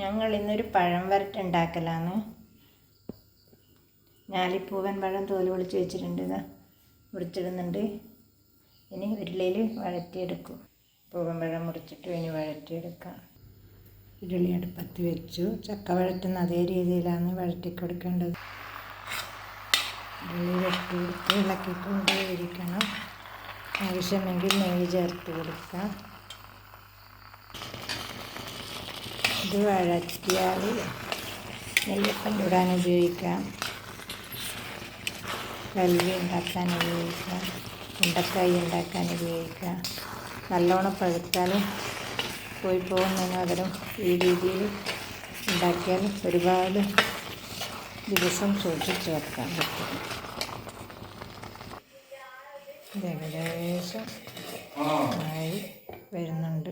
ഞങ്ങൾ ഇന്നൊരു പഴം വരട്ട് ഉണ്ടാക്കലാണ് ഞാലിപ്പൂവൻ പഴം തോൽ പൊളിച്ച് വെച്ചിട്ടുണ്ട് ഇതാ മുറിച്ചിടുന്നുണ്ട്. ഇനി ഉരുളിയിൽ വഴറ്റിയെടുക്കും. പൂവൻ പഴം മുറിച്ചിട്ട് ഇനി വഴറ്റിയെടുക്കാം. ഉരുളി അടുപ്പത്ത് വെച്ചു. ചക്ക വഴറ്റുന്ന അതേ രീതിയിലാണ് വഴറ്റി കൊടുക്കേണ്ടത് ഉരുളി വെട്ടി കൊടുത്ത് ഇളക്കിക്കൊണ്ട് ഇരിക്കണം ആവശ്യമെങ്കിൽ നെയ്യ് ചേർത്ത് കൊടുക്കാം. ഇത് വഴറ്റിയാൽ നെയ്യപ്പം ചൂടാൻ ഉപയോഗിക്കാം. കൽവി ഉണ്ടാക്കാൻ ഉപയോഗിക്കാം. ഉണ്ടക്കായി ഉണ്ടാക്കാൻ ഉപയോഗിക്കാം. നല്ലോണം പഴുത്താൽ പോയി പോകുന്നതിന് പകരം ഈ രീതിയിൽ ഉണ്ടാക്കിയാൽ ഒരുപാട് ദിവസം സൂക്ഷിച്ച് വെക്കാൻ പറ്റും. ഏകദേശം ആയി വരുന്നുണ്ട്.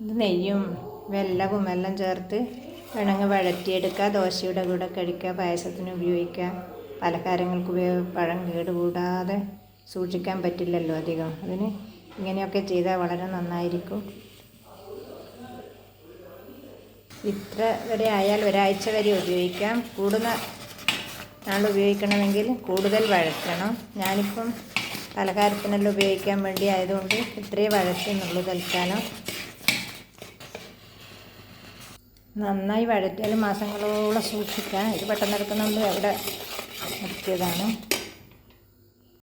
ഇത് നെയ്യും വെല്ലവും എല്ലാം ചേർത്ത് വേണമെങ്കിൽ വഴറ്റിയെടുക്കുക. ദോശയുടെ കൂടെ കഴിക്കുക. പായസത്തിന് ഉപയോഗിക്കുക. പലഹാരങ്ങൾക്ക് ഉപയോഗ പഴം കേടുകൂടാതെ സൂക്ഷിക്കാൻ പറ്റില്ലല്ലോ അധികം. അതിന് ഇങ്ങനെയൊക്കെ ചെയ്താൽ വളരെ നന്നായിരിക്കും. ഇത്ര വരെ ആയാൽ ഒരാഴ്ച വരെ ഉപയോഗിക്കാം. കൂടുന്ന നാൾ ഉപയോഗിക്കണമെങ്കിൽ കൂടുതൽ വഴറ്റണം. ഞാനിപ്പം പലഹാരത്തിനെല്ലാം ഉപയോഗിക്കാൻ വേണ്ടി ആയതുകൊണ്ട് ഇത്രയേ വഴറ്റുന്നുള്ളൂ തൽക്കാലം. നന്നായി വഴറ്റിയാൽ മാസങ്ങളോളം സൂക്ഷിക്കാം ഇത് പെട്ടെന്ന് എടുക്കുന്നതുകൊണ്ട് എവിടെ നിർത്തിയതാണ്.